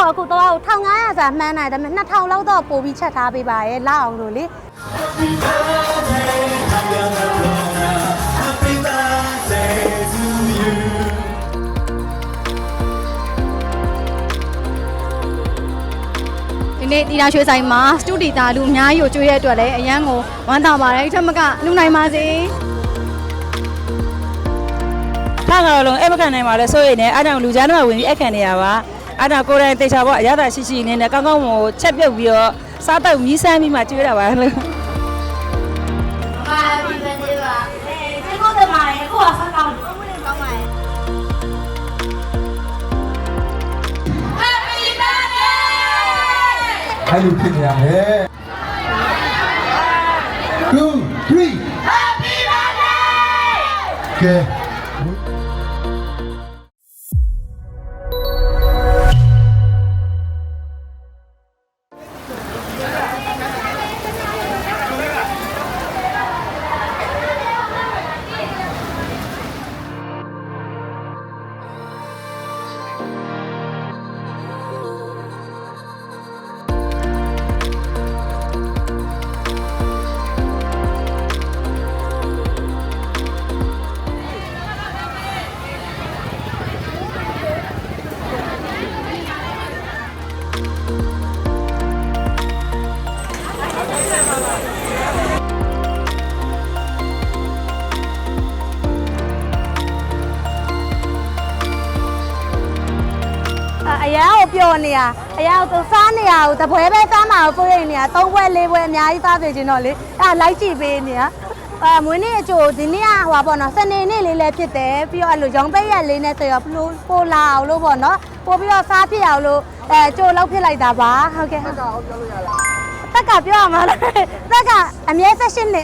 ပေါ့အခုတော့1500စာမှန်းနိုင်တယ်ဒါပေမဲ့2000လောက်တော့ပို့ပြီးချက်ထားပေးပါရဲ့လောက်အောင်လို့လေဒီနေ့တီတာရွှေဆိုင်မှာစတူဒီတာလူအများကြီးကိုကြွေးရတဲ့အတွက်လည်းအရန်ကိုဝမ်းသာပါတယ်ဒီထက်မကလူနိုင်ပါစေထားကတော့လုံးအဲ့မခံနိုင်ပါလဲဆိုရင်လည်းအားကြောင့်လူကြားတော့ဝင်ပြီးအခန့်နေရပါ အားကြောင့်ကိုယ်တိုင်တေချာပေါ့အရသာရှိရှိနေနဲ့ကောင်းကောင်းကိုချက်ပြုတ်ပြီးတော့စားတော့မြည်ဆန်းပြီးမှကျွေးတာပါလို့ပါပြီပဲသေးပါအဲကျေးဇူးတင်ပါတယ်အခုကဆက်ကောင်းကောင်းပါရဲ့အဲ့လိုဖြစ်နေရမယ်2 3 Happy birthday ကဲအ ရန်ကိုပျော်နေရအရန်ကိုစားနေရကိုတပွဲပဲစားမှာကိုစိုးရိမ်နေရသုံးပွဲလေးပွဲအများကြီးစားပြခြင်းတော့လေအဲ့လိုက်ကြည့်ပေးနေရအာမွေးနေ့အကျိုးဒီနေ့ကဟိုပါပေါ့နော်စနေနေ့လေးလည်းဖြစ်တယ်ပြီးတော့အဲ့လိုရောင်ပိတ်ရက်လေးနဲ့ဆိုတော့ပို့ပို့လာအောင်လို့ပေါ့နော်ပို့ပြီးတော့စားဖြစ်အောင်လို့အဲကြိုလောက်ဖြစ်လိုက်တာပါဟုတ်ကဲ့ဟုတ်ကဲ့ပြောလို့ရလားတက်ကပြောရမှာလားတက်ကအမြဲဆက်ရှင်းနေ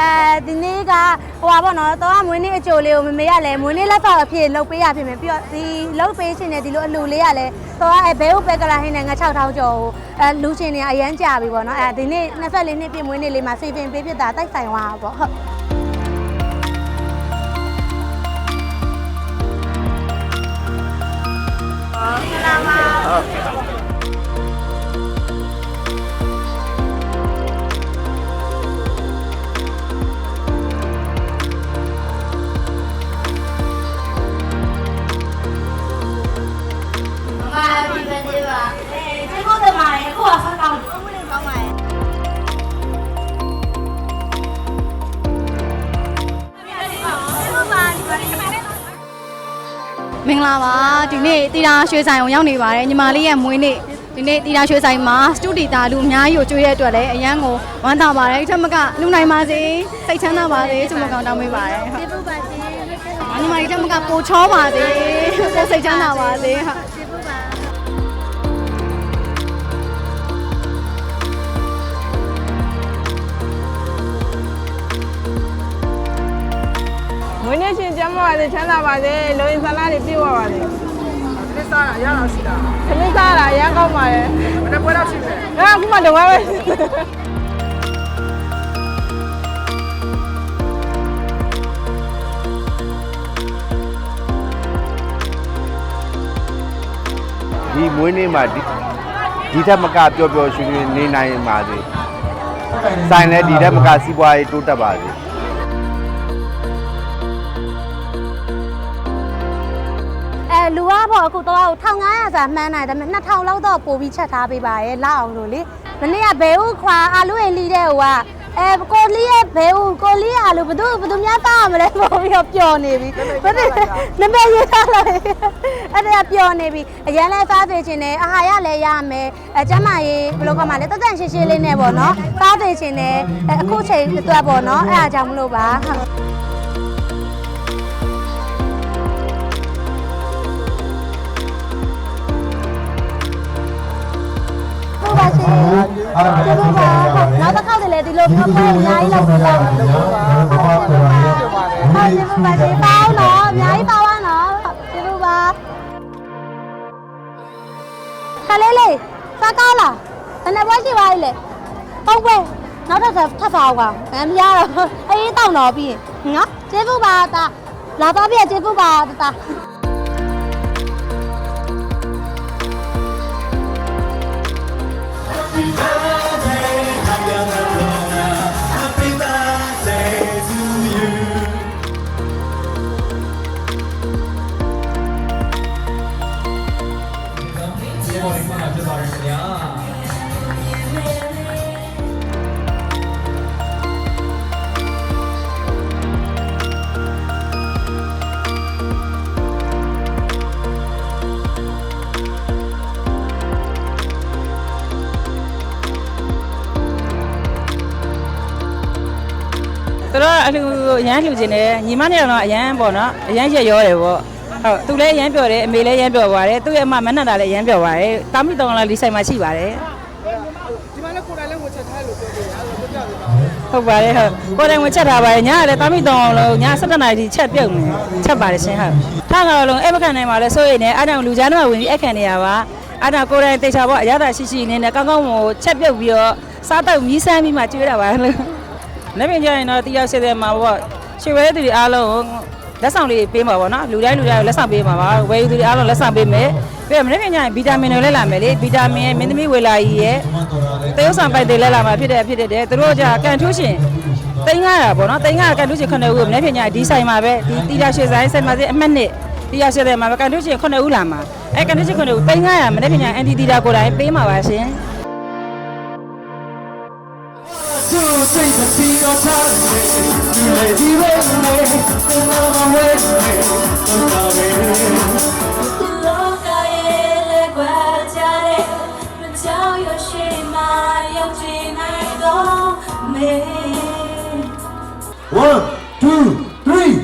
အဲဒီနေ့ကဟိုပါပေါ့နော်တော့မွေးနေ့အကျိုးလေးကိုမမေရလဲမွေးနေ့လက်ဖောက်အဖြစ်လုပ်ပေးရဖြစ်မယ်ပြီးတော့ဒီလုပ်ပေးရှင်နေဒီလိုအလူလေးကလည်းတော့အဲဘဲဟုတ်ပဲကလာဟင်းနဲ့ငါ6000ကျော်ကိုအဲလူရှင်တွေအရန်ကြပြီပေါ့နော်အဲဒီနေ့24နှစ်ပြည့်မွေးနေ့လေးမှာစေပင်ပေးဖြစ်တာတိုက်ဆိုင်သွားတာပေါ့ဟုတ် မင်္ဂလာပါဒီနေ့တီတာရွှေဆိုင်ကိုရောက်နေပါတယ်ညီမလေးရဲ့မွေးနေ့ဒီနေ့တီတာရွှေဆိုင်မှာစတူဒီတာလူအများကြီးကိုကြွေးရတဲ့အတွက်လည်းအရန်ကိုဝမ်းသာပါတယ်ဒီထက်မကလူနိုင်ပါစေစိတ်ချမ်းသာပါစေဆုမကောင်းတောင်းပေးပါတယ်ဟုတ်ကျေးဇူးပါရှင်ညီမလေးတက်မကပိုချောပါစေပိုစိတ်ချမ်းသာပါစေဟုတ် မွေးနေ့ရှင်ကျမ်းပါပါစေချမ်းသာပါစေလုံရင်ဆန္ဒတွေပြည့်ဝပါစေခင်းစားတာရတာရှိတာခမင်းစားတာအရန်ကောင်းပါရဲ့ဘယ်နှပွဲတော့ရှိလဲငါအခုမှတော့ဝဲပဲဒီမွေးနေ့မှာဒီဒီထက်မကပျော်ပျော်ရွှင်ရွှင်နေနိုင်ပါစေဆိုင်လည်းဒီထက်မကစီးပွားရေးတိုးတက်ပါစေ ကပေါ့အခုတော့1500စာမှန်းနိုင်တယ်ဒါပေမဲ့2000လောက်တော့ပို့ပြီးချက်ထားပေးပါရဲ့လောက်အောင်လို့လေမနေ့ကဘဲဦးခွာအာလူအိမ်လီတဲ့ဟိုကအဲကိုလီရဲ့ဘဲဦးကိုလီအာလူဘသူဘသူများသားရမလဲပို့ပြီးတော့ပျော်နေပြီဘယ်နနမည်ရေးထားလိုက်အဲ့ဒါပျော်နေပြီအရန်လဲစားသေးခြင်းနဲ့အာဟာရလည်းရမယ်အဲကျမရေးဘယ်လိုကမှလဲတက်တက်ရှင်းရှင်းလေးနဲ့ပေါ့နော်စားသေးခြင်းနဲ့အခုချိန်အတွက်ပေါ့နော်အဲ့အားကြောင့်မလို့ပါ ဟုတ်ဟုတ်ပါရှင်ကျေးဇူးပါနောက်တစ်ခါတည်းလေဒီလိုဖတ်ဖို့အများကြီးလောက်ပြရအောင်ဟုတ်ကျေးဇူးပါရှင်ပေါင်းတော့အများကြီးပါပါနော်ကျေးဇူးပါခလေးလေးစားကောင်းလားဘယ်နဲ့ပွဲရှိပါလဲဟုတ်ပဲနောက်တော့ထပ်စားအောင်ပါမမရတော့အေးတောင်းတော့ပြီးနော်ကျေးဇူးပါတာလာပါပြကျေးဇူးပါတာ အလူအရန်လှူခြင်းတယ်ညီမနဲ့တော့အရန်ပေါ့နော်အရန်ရက်ရောတယ်ပေါ့ဟုတ်သူလည်းအရန်ပြောတယ်အမေလည်းအရန်ပြောပါတယ်သူ့ရဲ့အမမနက်တာလည်းအရန်ပြောပါတယ်တာမီတောင်လည်းဒီဆိုင်မှာရှိပါတယ်ဒီမှာလည်းကိုယ်တိုင်လည်းဝင်ချက်ထားလို့ပြောတယ်အဲ့ဒါပြောပြပေးပါဟုတ်ပါတယ်ဟုတ်ကိုယ်တိုင်ဝင်ချက်ထားပါတယ်ညကလည်းတာမီတောင်လုံးည7နာရီထိချက်ပြုတ်နေချက်ပါတယ်ရှင်ဟုတ်ထားကြတော့လုံးအဲ့မခံနိုင်ပါလဲစိုးရိမ်နေအားကြောင့်လူကြားတော့ဝင်ပြီးအခန့်နေရပါအားကြောင့်ကိုယ်တိုင်တေချာပေါ့အရသာရှိရှိနေနဲ့ကောင်းကောင်းကိုချက်ပြုတ်ပြီးတော့စားတော့မြည်ဆန်းပြီးမှကျွေးတာပါလို့ နေ့ပြင်ကျရင်တော့တရားစစ်တဲ့မှာပေါ့ရွှေဝဲသူတွေအားလုံးလက်ဆောင်လေးပေးမှာပေါ့နော်လူတိုင်းလူတိုင်းလက်ဆောင်ပေးမှာပါဝယ်ယူသူတွေအားလုံးလက်ဆောင်ပေးမယ်ပြီးတော့နေ့ပြင်ကျရင်ဗီတာမင်တွေလည်းလာမယ်လေဗီတာမင်ရဲ့မင်းသမီးဝေလာကြီးရဲ့တရုတ်ဆောင်ပိုက်တွေလည်းလာမှာဖြစ်တယ်ဖြစ်တယ်သူတို့ကကန်ထူးရှင်တိန်း900ပေါ့နော်တိန်း900ကန်ထူးရှင်9ဦးကိုနေ့ပြင်ကျရင်ဒီဆိုင်မှာပဲဒီတီတာရွှေဆိုင်ဆိုင်မှာစီအမှတ်နှစ်တီတာရွှေဆိုင်မှာပဲကန်ထူးရှင်9ဦးလာမှာအဲကန်ထူးရှင်9ဦးတိန်း900မနေ့ပြင်ကျရင်အန်တီတီတာကိုယ်တိုင်ပေးမှာပါရှင် လောကရဲ့လက်ကွက်ကြတဲ့မကြောက်ရွှေရှိမှရောက်ချင်နိုင်တော့မေ One, two, three.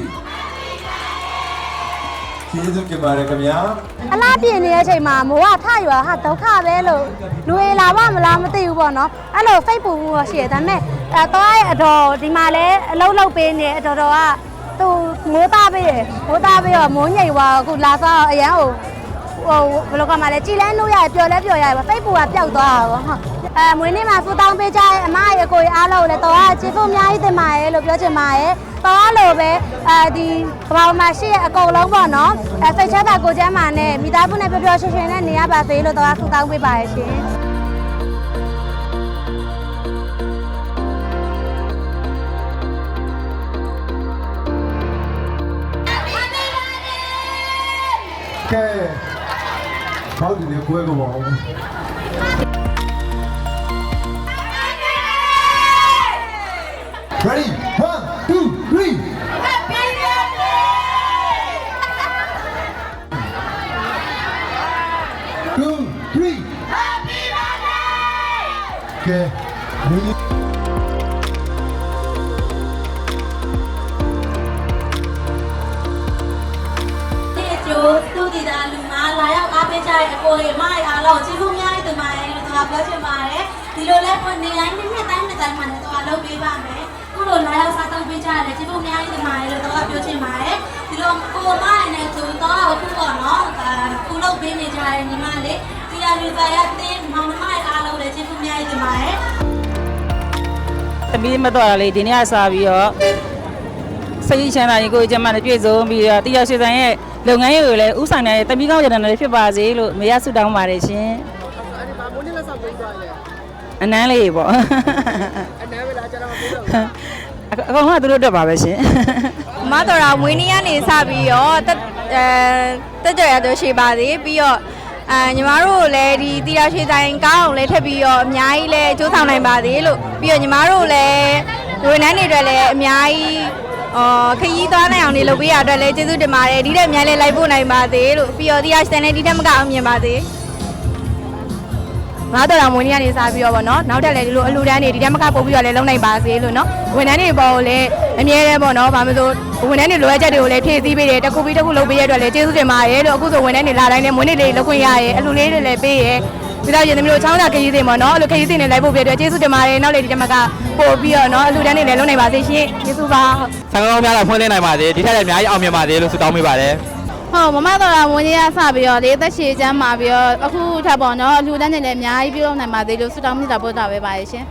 ကျေးဇူးတင်ပါတယ်ခင်ဗျာအလားပြင်နေတဲ့အချိန်မှာမိုးကထရွာဟာဒုက္ခပဲလို့လူရလာပါမလားမသိဘူးပေါ့နော်အဲ့လိုစိတ်ပူမှုတော့ရှိတယ်ဒါပေမဲ့ အဲတော့ရဲ့အတော်ဒီမှာလဲအလုံးလုံးပေးနေအတော်တော်ကသူမိုးသားပေးတယ်မိုးသားပေးတော့မိုးညိတ်သွားအခုလာစားအရန်ဟိုဟိုဘယ်လိုကမှလဲကြည်လဲနှုတ်ရတယ်ပျော်လဲပျော်ရတယ်ပေါ့စိတ်ပူကပျောက်သွားတာပေါ့ဟုတ်အဲမွေးနေ့မှာစူတောင်းပေးကြရဲ့အမရဲ့အကိုရဲ့အားလုံးလည်းတော့ကကျေးဇူးအများကြီးတင်ပါတယ်လို့ပြောချင်ပါတယ်တော့လို့ပဲအဲဒီကမ္ဘာမှာရှိရဲ့အကုန်လုံးပေါ့နော်အဲစိတ်ချမ်းသာကိုယ်ချမ်းသာနဲ့မိသားစုနဲ့ပျော်ပျော်ရွှင်ရွှင်နဲ့နေရပါစေလို့တော့ဆုတောင်းပေးပါရရှင် ကဲဘောက်ဒီနဲ့ကွဲကြပါဦး Ready? One, two, three. Two, three. Happy birthday. ကဲ တည်တာလူမှာလာရောက်အားပေးကြတဲ့အကိုတွေမအားအားလုံးကျေးဇူးများတင်ပါတယ်လို့သူကပြောချင်ပါတယ်ဒီလိုလဲဖွင့်နေတိုင်းနှစ်နှစ်တိုင်းနှစ်တိုင်းမှာလည်းသူကလုပ်ပေးပါမယ်ခုလိုလာရောက်စားသုံးပေးကြတယ်ကျေးဇူးများတင်ပါတယ်လို့သူကပြောချင်ပါတယ်ဒီလိုကိုမရနဲ့သူတော့အခုပေါ့နော်ခုလုပ်ပေးနေကြတဲ့ညီမလေးတရားလူသားရတဲ့မောင်နှမအားလုံးလည်းကျေးဇူးများတင်ပါတယ်သမီးမတော်တာလေဒီနေ့ကစားပြီးတော့စိတ်ချမ်းသာရင်ကိုယ်ကျမနဲ့တွေ့ဆုံပြီးတော့တရားရှိဆိုင်ရဲ့ လုပ်ငန်းရေးကိုလည်းဥဆောင်နေတဲ့သမီးကောင်းကျန်တဲ့ဖြစ်ပါစေလို့မရဆုတောင်းပါတယ်ရှင်အဲ့ဒီမှာမိုးနေ့လက်ဆောင်ပေးသွားတယ်အနမ်းလေးပေါ့အနည်းပဲလားကျွန်တော်မပေးတော့ဘူးအကောင်ကသူတို့အတွက်ပါပဲရှင်မတော်တာမွေးနေ့ကနေစပြီးတော့တက်အဲတက်ကြရတော့ရှိပါသေးပြီးတော့အာညီမတို့ကိုလည်းဒီတီတာရွှေဆိုင်ကောင်းအောင်လည်းထပ်ပြီးတော့အများကြီးလည်းကြိုးဆောင်နိုင်ပါသေးလို့ပြီးတော့ညီမတို့လည်းဝန်ထမ်းတွေအတွက်လည်းအများကြီး အော်ခရီးသွားနိုင်အောင်နေလုပ်ပေးရအတွက်လည်းကျေးဇူးတင်ပါတယ်ဒီထက်အများလည်းလိုက်ဖို့နိုင်ပါသေးလို့ပြီးတော့တီတာရွှေဆိုင်လည်းဒီထက်မကအောင်မြင်ပါသေးငါတော်တော်မွေးနေ့ကနေစပြီးတော့ဗောနော်နောက်ထပ်လည်းဒီလိုအလူတန်းတွေဒီတက်မကပို့ပြီးတော့လည်းလုံနိုင်ပါစေလို့နော်ဝန်ထမ်းတွေပေါ်ကိုလည်းအမြဲတမ်းဗောနော်ဗာမလို့ဝန်ထမ်းတွေလိုအပ်ချက်တွေကိုလည်းဖြည့်ဆည်းပေးတယ်တစ်ခုပြီးတစ်ခုလုပ်ပေးရတဲ့အတွက်လည်းကျေးဇူးတင်ပါတယ်လို့အခုဆိုဝန်ထမ်းတွေလာတိုင်းလည်းမွေးနေ့လေးလုပ်ခွင့်ရရဲအလူလေးတွေလည်းပေးရဲ ပြီးတော့ရင်သမီးတို့ချောင်းသာခရီးစဉ်ဗောနော်အလူခရီးစဉ်တွေလိုက်ဖို့ပြတဲ့အတွက်ကျေးဇူးတင်ပါတယ်နောက်လေဒီတက်မကပို့ပြီးတော့နော်အလူတန်းတွေလည်းလုံနိုင်ပါစေရှင်ကျေးဇူးပါဆံကောင်းများလာဖွင့်နေနိုင်ပါသေးဒီထက်လည်းအများကြီးအောင်မြင်ပါသေးလို့ဆုတောင်းပေးပါတယ်ဟုတ်မမတော်တာမွေးနေ့ကစပြီးတော့လေသက်ရှည်ချမ်းပါပြီးတော့အခုထပ်ပေါ့နော်အလူတန်းတွေလည်းအများကြီးပြုလုပ်နိုင်ပါသေးလို့ဆုတောင်းမြတ်တာပို့တာပဲပါရှင်